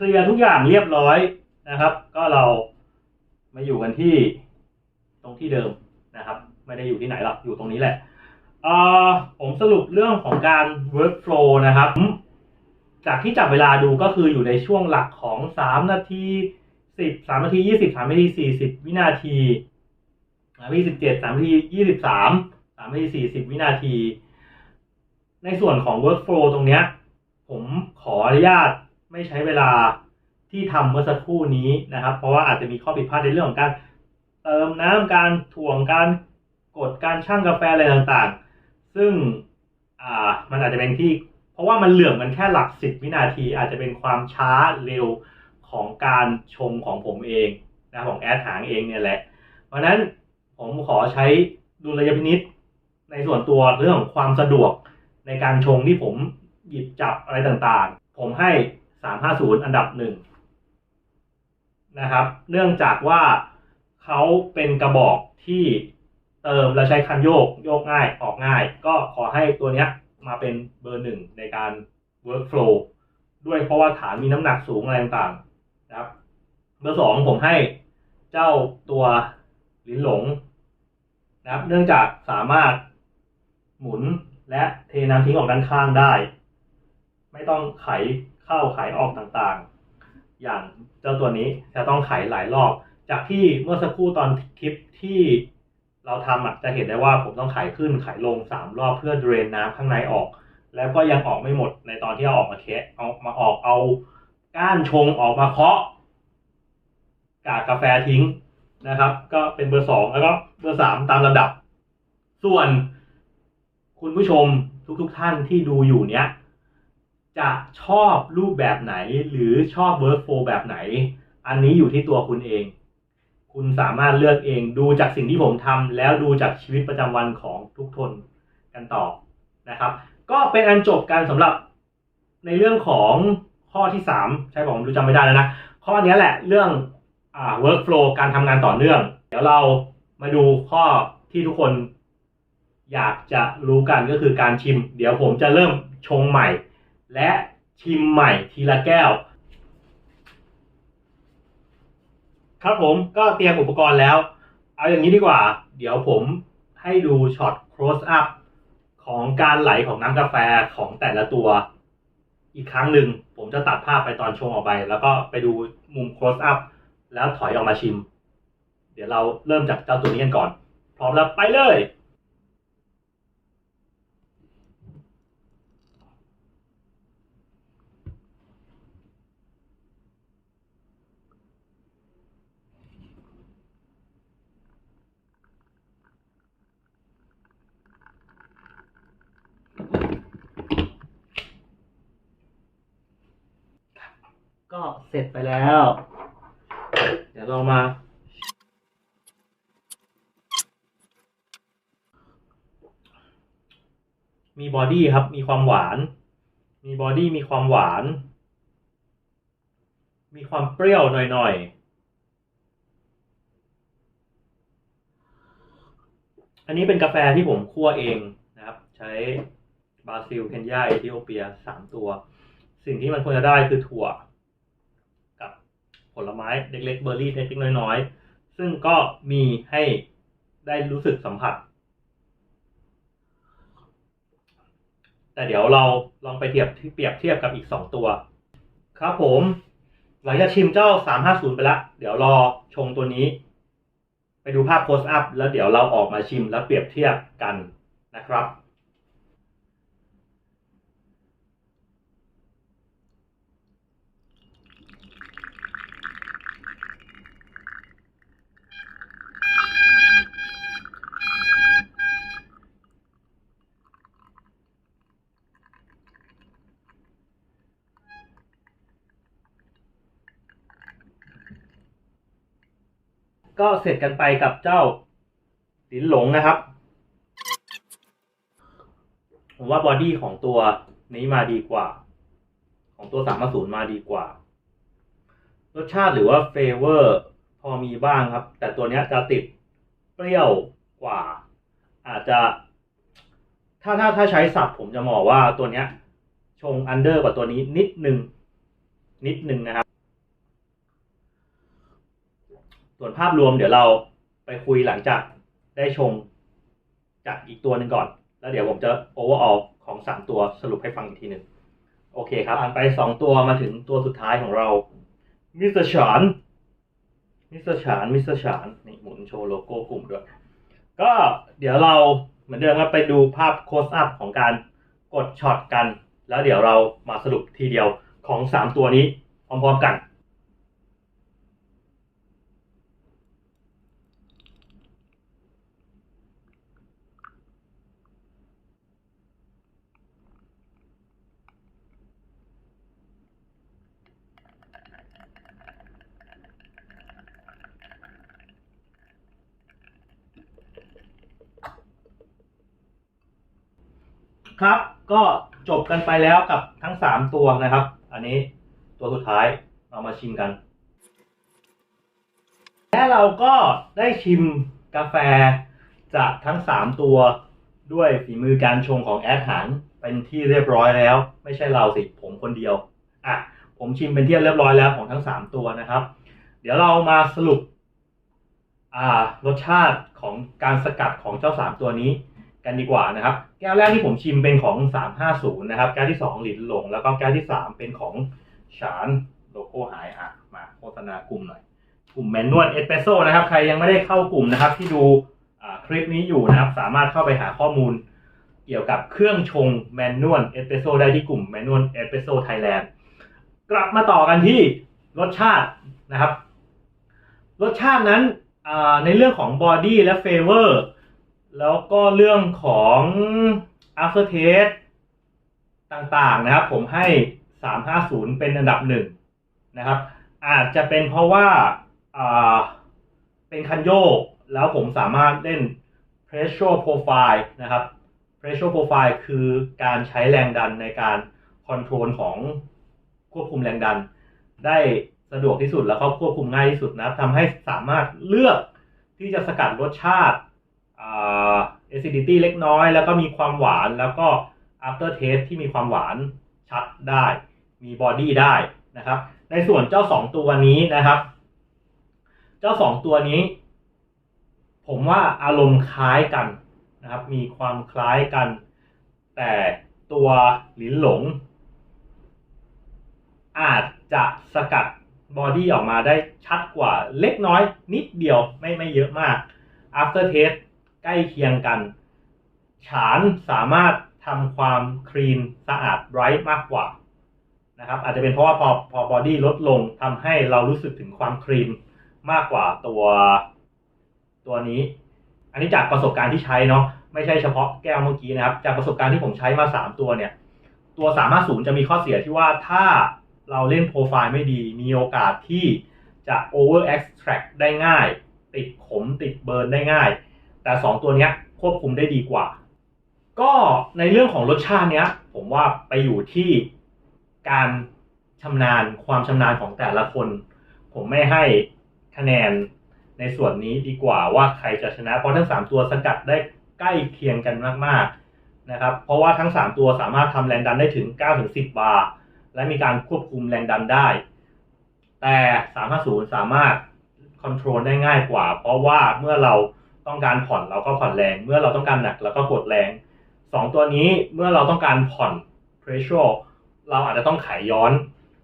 เคลียร์ทุกอย่างเรียบร้อยนะครับ ก็เรามาอยู่กันที่ตรงที่เดิมนะครับ ไม่ได้อยู่ที่ไหนหรอกอยู่ตรงนี้แหละเออผมสรุปเรื่องของการ workflow นะครับ จากที่จับเวลาดูก็คืออยู่ในช่วงหลักของสามนาทีสิบสามนาทียี่สิบสามนาทีสี่สิบวินาทีสามนาทีสิบเจ็ดสามนาทียี่สิบสามสามนาทีสี่สิบวินาที ในส่วนของ workflow ตรงเนี้ย ผมขออนุญาต ไม่ใช้เวลาที่ทำเมื่อสักครู่นี้นะครับ เพราะว่าอาจจะมีข้อผิดพลาดในเรื่องของการเติมน้ำการถ่วงการกดการชั่งกาแฟอะไรต่างๆ ซึ่งอ่ามันอาจจะเป็นที่ เพราะว่ามันเหลื่อมกันแค่หลักสิบวินาที อาจจะเป็นความช้าเร็วของการชงของผมเองนะของแอดหางเองเนี่ยแหละ เพราะฉะนั้นผมขอใช้ดุลยพินิษในส่วนตัวเรื่องของความสะดวกในการชงที่ผมหยิบจับอะไรต่างๆ ผมให้ 350 อันดับหนึ่งนะครับ เนื่องจากว่าเขาเป็นกระบอกที่เติมและใช้คันโยกโยกง่ายออกง่าย ก็ขอให้ตัวนี้มาเป็นเบอร์หนึ่งในการ workflow ด้วยเพราะว่าฐานมีน้ำหนักสูงอะไรต่างๆนะครับ เบอร์สองผมให้เจ้าตัวลิ้นหลงนะครับ เนื่องจากสามารถหมุนและเทน้ำทิ้งออกด้านข้างได้ ไม่ต้องไข เข้าไขออกต่างๆ อย่างเจ้าตัวนี้จะต้องไขหลายรอบ จากที่เมื่อสักครู่ตอนคลิปที่เราทำอะจะเห็นได้ว่าผมต้องไขขึ้นไขลงสามรอบเพื่อเดรนน้ำข้างในออก แล้วก็ยังออกไม่หมดในตอนที่เอาออกมาเคะเอามาออกเอาก้านชงออกมาเคาะกากกาแฟทิ้งนะครับ ก็เป็นเบอร์สองแล้วก็เบอร์สามตามลำดับ ส่วนคุณผู้ชมทุกๆทท่านที่ดูอยู่เนี้ย จะชอบรูปแบบไหน หรือชอบ workflow แบบไหน อันนี้อยู่ที่ตัวคุณเอง คุณสามารถเลือกเองดูจากสิ่งที่ผมทำแล้วดูจากชีวิตประจำวันของทุกคนกันต่อนะครับ ก็เป็นอันจบการสำหรับในเรื่องของข้อที่สามใช่ผมดูจำไม่ได้แล้วนะ ข้อนี้แหละเรื่องอ่า workflow การทำงานต่อเนื่อง เดี๋ยวเรามาดูข้อที่ทุกคน อยากจะรู้กันก็คือการชิม เดี๋ยวผมจะเริ่มชงใหม่ และชิมใหม่ทีละแก้ว ครับผมก็เตรียมอุปกรณ์แล้ว เอาอย่างนี้ดีกว่า เดี๋ยวผมให้ดูช็อต close up ของการไหลของน้ำกาแฟของแต่ละตัว อีกครั้งหนึ่งผมจะตัดภาพไปตอนชงออกไป แล้วก็ไปดูมุม close up แล้วถอยออกมาชิม เดี๋ยวเราเริ่มจากเจ้าตัวนี้กันก่อน พร้อมแล้วไปเลย ก็เสร็จไปแล้ว เดี๋ยวเรามา มีบอดี้ครับ มีความหวาน มีบอดี้มีความหวาน มีความเปรี้ยวหน่อยๆ อันนี้เป็นกาแฟที่ผมคั่วเองนะครับ ใช้บราซิล เคนยาเอธิโอเปียสามตัว สิ่งที่มันควรจะได้คือถั่ว ลไม้เล็กๆเบอร์รี่เล็กๆน้อยๆ ซึ่งก็มีให้ได้รู้สึกสัมผัส แต่เดี๋ยวเราลองไปเทียบเปรียบเทียบกับอีก 2 ตัว ครับผม หลังจากชิมเจ้า 350 ไปล้วเดี๋ยวรอชงตัวนี้ ไปดูภาพโพสอัพแล้วเดี๋ยวเราออกมาชิมแล้วเปรียบเทียบกันนะครับ ก็เสร็จกันไปกับเจ้าหลินหลงนะครับ ผมว่าบอดี้ของตัวนี้มาดีกว่า ของตัวสามศูนย์มาดีกว่า รสชาติหรือว่าเฟเวอร์พอมีบ้างครับ แต่ตัวนี้จะติดเปรี้ยวกว่า อาจจะ ถ้าถ้าถ้าใช้สับผมจะมองว่าตัวนี้ชงอันเดอร์กว่าตัวนี้นิดนึง นิดนึงนะครับ ส่วนภาพรวมเดี๋ยวเราไปคุยหลังจากได้ชงจากอีกตัวหนึ่งก่อน แล้วเดี๋ยวผมจะ overall ของสามตัวสรุปให้ฟังอีกทีหนึ่งโอเคครับ ผ่านไปสองตัวมาถึงตัวสุดท้ายของเรามิสเตอร์ฉานมิสเตอร์ฉานมิสเตอร์ฉานนี่หมุนโชว์โลโก้กลุ่มด้วย ก็เดี๋ยวเราเหมือนเดิมครับไปดูภาพโคสอัพของการกดช็อตกัน แล้วเดี๋ยวเรามาสรุปทีเดียวของ3ตัวนี้พร้อมๆกัน ครับ ก็จบกันไปแล้วกับทั้ง3ตัวนะครับ อันนี้ตัวสุดท้ายเรามาชิมกัน และเราก็ได้ชิมกาแฟจากทั้ง3ตัวด้วยฝีมือการชงของแอดหันเป็นที่เรียบร้อยแล้ว ไม่ใช่เราสิผมคนเดียวอะผมชิมเป็นที่เรียบร้อยแล้วของทั้ง3ตัวนะครับ เดี๋ยวเรามาสรุปอ่ารสชาติของการสกัดของเจ้า3ตัวนี้ กันดีกว่านะครับ แก้วแรกที่ผมชิมเป็นของ 350 นะครับ แก้วที่ 2 หลินหลง แล้วก็แก้วที่ 3 เป็นของฉานโลโก้หายอะมาโฆษณากลุ่มหน่อย กลุ่มแมนนวลเอสเปรสโซ่นะครับ ใครยังไม่ได้เข้ากลุ่มนะครับ ที่ดูคลิปนี้อยู่นะครับ สามารถเข้าไปหาข้อมูล เกี่ยวกับเครื่องชงแมนนวลเอสเปรสโซ่ได้ที่กลุ่มแมนนวลเอสเปรสโซ่ไทยแลนด์กลับมาต่อกันที่รสชาตินะครับ รสชาตินั้นในเรื่องของบอดี้และเฟเวอร์ แล้วก็เรื่องของ after taste ต่างๆนะครับ ผมให้ 350 เป็นอันดับหนึ่งนะครับ อาจจะเป็นเพราะว่าเป็นคันโยก แล้วผมสามารถเล่น pressure profile นะครับ pressure profile คือการใช้แรงดันในการคอนโทรลของควบคุมแรงดัน ได้สะดวกที่สุดแล้วก็ควบคุมง่ายที่สุดนะครับทำให้สามารถเลือกที่จะสกัดรสชาติ acidity เล็กน้อย แล้วก็มีความหวานแล้วก็ after taste ที่มีความหวานชัดได้ มี body ได้นะครับ ในส่วนเจ้าสองตัวนี้นะครับ เจ้าสองตัวนี้ ผมว่าอารมณ์คล้ายกันนะครับ มีความคล้ายกัน แต่ตัวหลินหลง อาจจะสกัดบอดี้ออกมาได้ชัดกว่าเล็กน้อยนิดเดียวไม่ไม่เยอะมาก after taste ใกล้เคียงกัน ฉานสามารถทำความคลีนสะอาดไบรท์มากกว่านะครับอาจจะเป็นเพราะว่าพอพอบอดี้ลดลงทำให้เรารู้สึกถึงความคลีนมากกว่าตัวตัวนี้ อันนี้จากประสบการณ์ที่ใช้เนาะไม่ใช่เฉพาะแก้วเมื่อกี้นะครับ จากประสบการณ์ที่ผมใช้มา 3 ตัวเนี่ย ตัว 350 จะมีข้อเสียที่ว่าถ้าเราเล่นโปรไฟล์ไม่ดี มีโอกาสที่จะ over extract ได้ง่าย ติดขมติดเบิร์นได้ง่าย แต่ 2 ตัวเนี้ยควบคุมได้ดีกว่า ก็ในเรื่องของรสชาติเนี้ย ผมว่าไปอยู่ที่การชำนาญความชำนาญของแต่ละคน ผมไม่ให้คะแนนในส่วนนี้ดีกว่าว่าใครจะชนะ เพราะทั้ง 3 ตัวสกัดได้ใกล้เคียงกันมากๆนะครับ เพราะว่าทั้ง 3 ตัวสามารถทำแรงดันได้ถึง9-10 บาร์และมีการควบคุมแรงดันได้ แต่350สามารถคอนโทรลได้ง่ายกว่า เพราะว่าเมื่อเรา ต้องการผ่อนเราก็ผ่อนแรง เมื่อเราต้องการหนักเราก็กดแรง 2 ตัวนี้เมื่อเราต้องการผ่อน pressure เราอาจจะต้องไขย้อน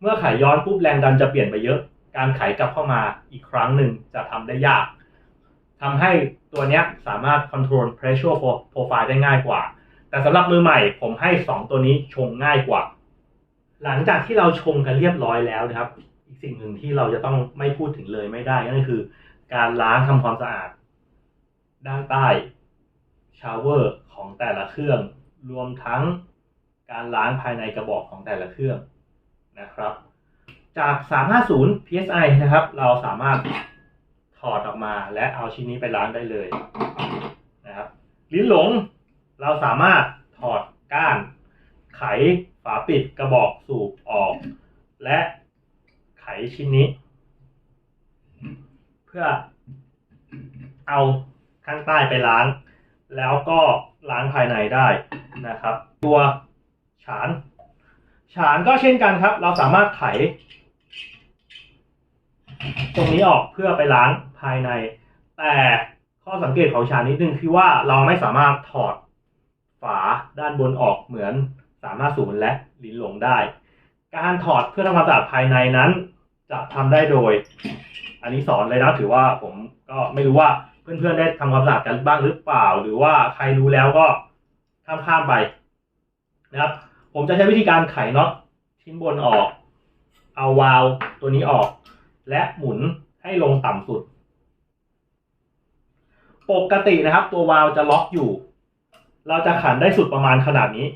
เมื่อไขย้อนปุ๊บแรงดันจะเปลี่ยนไปเยอะ การไขกลับเข้ามาอีกครั้งหนึ่งจะทำได้ยากทำให้ตัวนี้สามารถ control pressure profile ได้ง่ายกว่า แต่สำหรับมือใหม่ผมให้ 2 ตัวนี้ชงง่ายกว่า หลังจากที่เราชงกันเรียบร้อยแล้วนะครับ อีกสิ่งหนึ่งที่เราจะต้องไม่พูดถึงเลยไม่ได้นั่นก็คือ การล้างทำความสะอาด ด้านใต้ชาวเวอร์ของแต่ละเครื่อง รวมทั้งการล้างภายในกระบอกของแต่ละเครื่องนะครับ จาก 350 psi นะครับ เราสามารถถอดออกมาและเอาชิ้นนี้ไปล้างได้เลยนะครับ ลิ้นหลง เราสามารถถอดก้าน ไขฝาปิดกระบอกสูบออก และไขชิ้นนี้ เพื่อเอา ข้างใต้ไปล้าง แล้วก็ล้างภายในได้นะครับ ตัวฉานฉานก็เช่นกันครับ เราสามารถไขตรงนี้ออกเพื่อไปล้างภายใน แต่ข้อสังเกตของชานนิดนึงคือว่าเราไม่สามารถถอดฝาด้านบนออกเหมือน350และลิ้นหลงได้ การถอดเพื่อทำความสะอาดภายในนั้น จะทำได้โดย อันนี้สอนเลยนะถือว่าผมก็ไม่รู้ว่า เพื่อนๆได้ทำความสะอาดกันบ้างหรือเปล่า หรือว่าใครรู้แล้วก็ข้ามข้ามๆไปนะครับ ผมจะใช้วิธีการไขน็อตชิ้นบนออก เอาวาล์วตัวนี้ออก และหมุนให้ลงต่ำสุด ปกตินะครับ ตัววาล์วจะล็อกอยู่ เราจะขันได้สุดประมาณขนาดนี้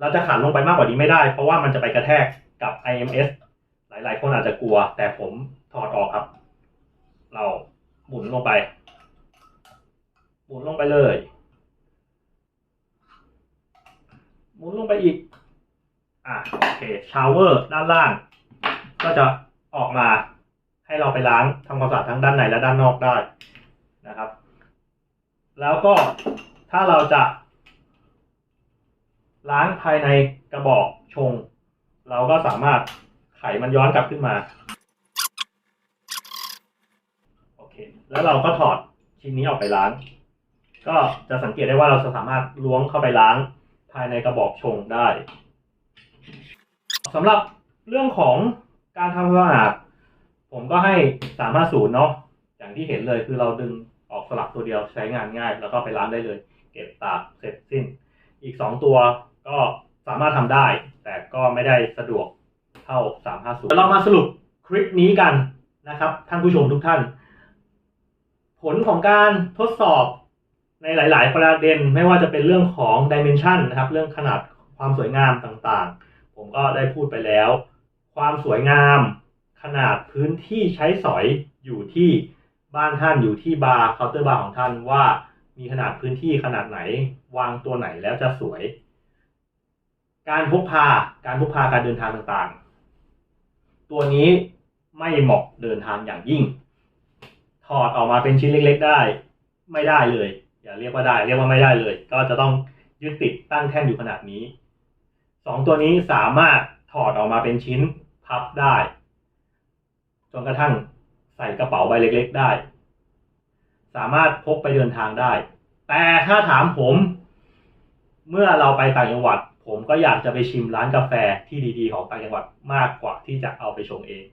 เราจะขันลงไปมากกว่านี้ไม่ได้ เพราะว่ามันจะไปกระแทกกับ IMS หลายๆ คนอาจจะกลัว แต่ผมถอดออกครับ เราหมุนลงไป หมุนลงไปเลย หมุนลงไปอีก อะโอเคชาวเวอร์ด้านล่าง ก็จะออกมาให้เราไปล้างทำความสะอาดทั้งด้านในและด้านนอกได้นะครับ แล้วก็ถ้าเราจะ ล้างภายในกระบอกชง เราก็สามารถไขมันย้อนกลับขึ้นมาโอเคแล้วเราก็ถอดชิ้นนี้ออกไปล้าง ก็จะสังเกตได้ว่าเราจะสามารถล้วงเข้าไปล้างภายในกระบอกชงได้สำหรับเรื่องของการทำความสะอาดผมก็ให้สามารถศูนย์เนาะอย่างที่เห็นเลยคือเราดึงออกสลักตัวเดียวใช้งานง่าย แล้วก็ไปล้างได้เลย เก็บตากเสร็จสิ้น อีกสองตัวก็สามารถทำได้ แต่ก็ไม่ได้สะดวกเท่า 350เรามาสรุปคลิปนี้กันนะครับ ท่านผู้ชมทุกท่าน ผลของการทดสอบ ในหลาย ๆ ประเด็นไม่ว่าจะเป็นเรื่องของ dimension นะครับเรื่องขนาดความสวยงามต่างๆ ผมก็ได้พูดไปแล้ว ความสวยงามขนาดพื้นที่ใช้สอยอยู่ที่บ้านท่านอยู่ที่บาร์เคาน์เตอร์บาร์ของท่านว่ามีขนาดพื้นที่ขนาดไหนวางตัวไหนแล้วจะสวย การพกพาการพกพาการเดินทางต่างๆ ตัวนี้ไม่เหมาะเดินทางอย่างยิ่ง ถอดออกมาเป็นชิ้นเล็ก ๆ ได้ ไม่ได้เลย อย่าเรียกว่าได้ เรียกว่าไม่ได้เลย ก็จะต้องยึดติดตั้งแท่นอยู่ขนาดนี้สองตัวนี้สามารถถอดออกมาเป็นชิ้นพับได้จนกระทั่งใส่กระเป๋าใบเล็ก ๆ ได้ สามารถพกไปเดินทางได้ แต่ถ้าถามผม เมื่อเราไปต่างจังหวัด ผมก็อยากจะไปชิมร้านกาแฟที่ดีๆ ของต่างจังหวัดมากกว่าที่จะเอาไปชงเอง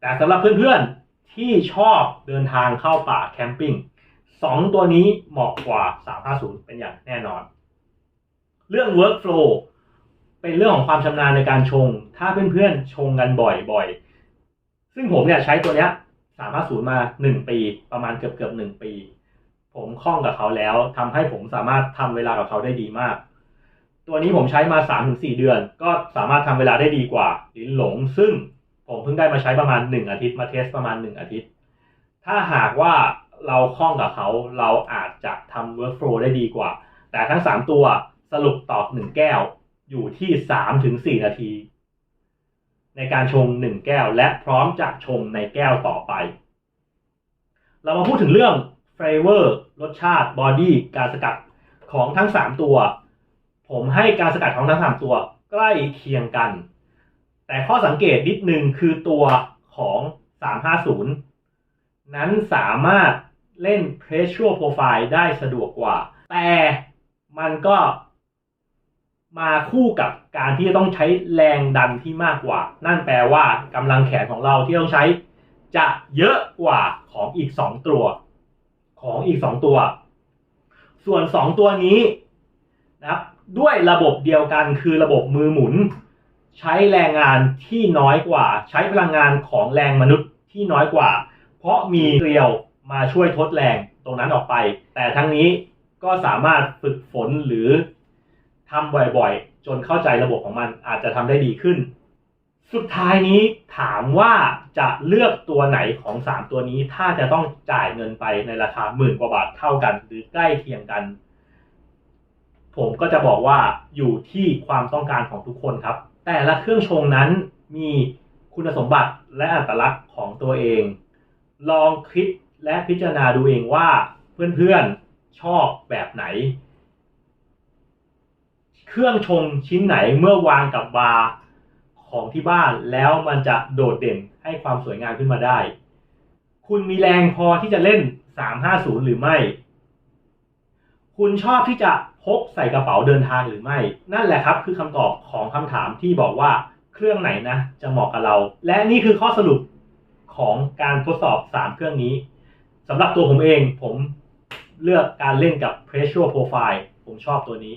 แต่สำหรับเพื่อนๆที่ชอบเดินทางเข้าป่าแคมปิ้ง สองตัวนี้เหมาะกว่า 350 เป็นอย่างแน่นอน เรื่อง workflow เป็นเรื่องของความชำนาญในการชง ถ้าเพื่อนๆชงกันบ่อยๆ ซึ่งผมเนี่ยใช้ตัวเนี้ย350 มา 1 ปี ประมาณเกือบเกือบๆหนึ่งปี ผมคล่องกับเขาแล้วทำให้ผมสามารถทำเวลากับเขาได้ดีมาก ตัวนี้ผมใช้มา 3-4 เดือน ก็สามารถทำเวลาได้ดีกว่าลิ้นหลง ซึ่งผมเพิ่งได้มาใช้ประมาณ 1 อาทิตย์มาเทสประมาณ 1 อาทิตย์ ถ้าหากว่า เราคล่องกับเขาเราอาจจะทำ workflow ได้ดีกว่า แต่ทั้ง3ตัวสรุปตอบ1แก้วอยู่ที่3-4นาที ในการชง1แก้ว และพร้อมจะชงในแก้วต่อไป เรามาพูดถึงเรื่อง flavor รสชาติ body การสกัดของทั้ง3ตัว ผมให้การสกัดของทั้ง3ตัว ใกล้เคียงกัน แต่ข้อสังเกตนิดนึงคือตัวของ 350 นั้นสามารถ เล่น pressure profile ได้สะดวกกว่า แต่มันก็มาคู่กับการที่จะต้องใช้แรงดันที่มากกว่า นั่นแปลว่ากำลังแขนของเราที่ต้องใช้ จะเยอะกว่าของอีก 2 ตัว ของอีก 2 ตัว ส่วน 2 ตัวนี้นะครับด้วยระบบเดียวกันคือระบบมือหมุน ใช้แรงงานที่น้อยกว่า ใช้พลังงานของแรงมนุษย์ที่น้อยกว่า เพราะมีเกลียว มาช่วยทดแรงตรงนั้นออกไป แต่ทั้งนี้ก็สามารถฝึกฝนหรือทำบ่อยๆ จนเข้าใจระบบของมันอาจจะทำได้ดีขึ้น สุดท้ายนี้ถามว่าจะเลือกตัวไหนของ 3 ตัวนี้ถ้าจะต้องจ่ายเงินไปในราคาหมื่นกว่าบาทเท่ากัน หรือใกล้เคียงกัน ผมก็จะบอกว่าอยู่ที่ความต้องการของทุกคนครับ แต่ละเครื่องชงนั้นมีคุณสมบัติและอัตลักษณ์ของตัวเอง ลองคิด และพิจารณาดูเองว่าเพื่อนๆชอบแบบไหน เครื่องชงชิ้นไหนเมื่อวางกับบาร์ของที่บ้านแล้วมันจะโดดเด่นให้ความสวยงามขึ้นมาได้ คุณมีแรงพอที่จะเล่น 350 หรือไม่ คุณชอบที่จะพกใส่กระเป๋าเดินทางหรือไม่ นั่นแหละครับคือคำตอบของคำถามที่บอกว่าเครื่องไหนนะจะเหมาะกับเรา และนี่คือข้อสรุปของการทดสอบ 3 เครื่องนี้ สำหรับตัวผมเองผมเลือกการเล่นกับ Pressure Profile ผมชอบตัวนี้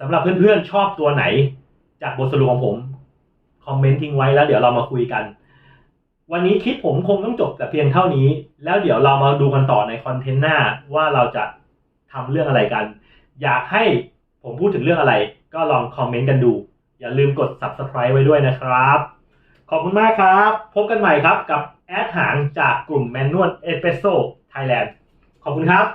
สำหรับเพื่อนๆชอบตัวไหน จากบทสรุปของผมคอมเมนต์ทิ้งไว้แล้วเดี๋ยวเรามาคุยกัน วันนี้คลิปผมคงต้องจบแต่เพียงเท่านี้ แล้วเดี๋ยวเรามาดูกันต่อในคอนเทนต์หน้าว่าเราจะทำเรื่องอะไรกัน อยากให้ผมพูดถึงเรื่องอะไร ก็ลองคอมเมนต์กันดู อย่าลืมกด subscribe ไว้ด้วยนะครับ ขอบคุณมากครับ พบกันใหม่ครับกับ แอดหางจากกลุ่มแมนนวลเอสเปรสโซ่ไทยแลนด์ขอบคุณครับ